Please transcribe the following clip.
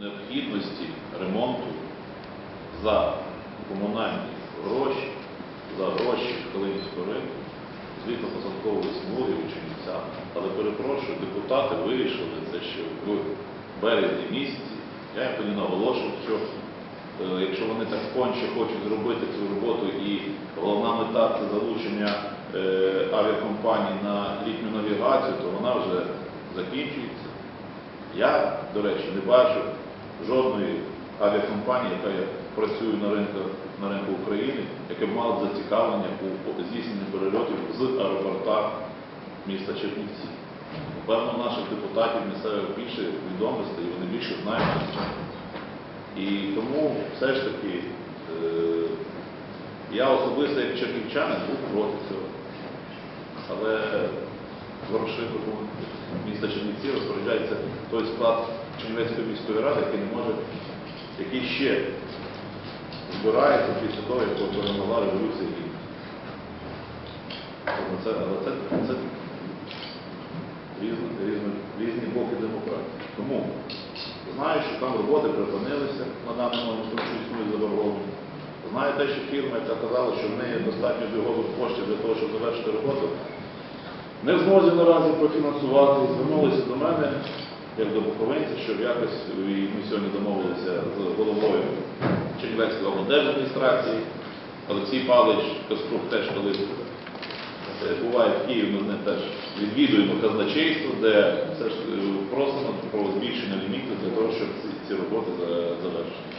необхідності ремонту за комунальні гроші, за гроші Калинівського ринку, звітно посадкової смуги учениця. Але перепрошую, депутати вирішили це ще в березні місяці. Я їм тоді наголошував, що е, якщо вони так конче хочуть зробити цю роботу і головна мета це залучення е, авіакомпаній на літню навігацію, то вона вже закінчується. Я, до речі, не бачу жодної авіакомпанії, яка працює на ринку, на ринку України, яке б мала зацікавлення у здійсненні перельотів з аеропорта міста Чернівці. Певно, наших депутатів місцевих більше відомостей, вони більше знають. про. І тому все ж таки е, я особисто як чернівчанин був проти цього. Але Ворошилову міста Чернівці розпоряджається той склад Чернівецької міської ради, який не може, який ще збирається після того, як перемогла революція гідності. Але це, але це, це різні, різні, різні боки демократії. Тому знаю, що там роботи припинилися на даний момент, що існує заборгованість. Знаю те, що фірма, яка казала, що в неї достатньо бігових коштів для того, щоб завершити роботу, не в змозі наразі профінансувати звернулися до мене, як до Буковинця, щоб якось, і ми сьогодні домовилися з головою Чернівецької облдержадміністрації. Олексій Павлович Кострук теж, коли е, буває в Києві, ми з ним теж відвідуємо казначейство, де все ж е, просимо про збільшення ліміту для того, щоб ці, роботи за- завершити.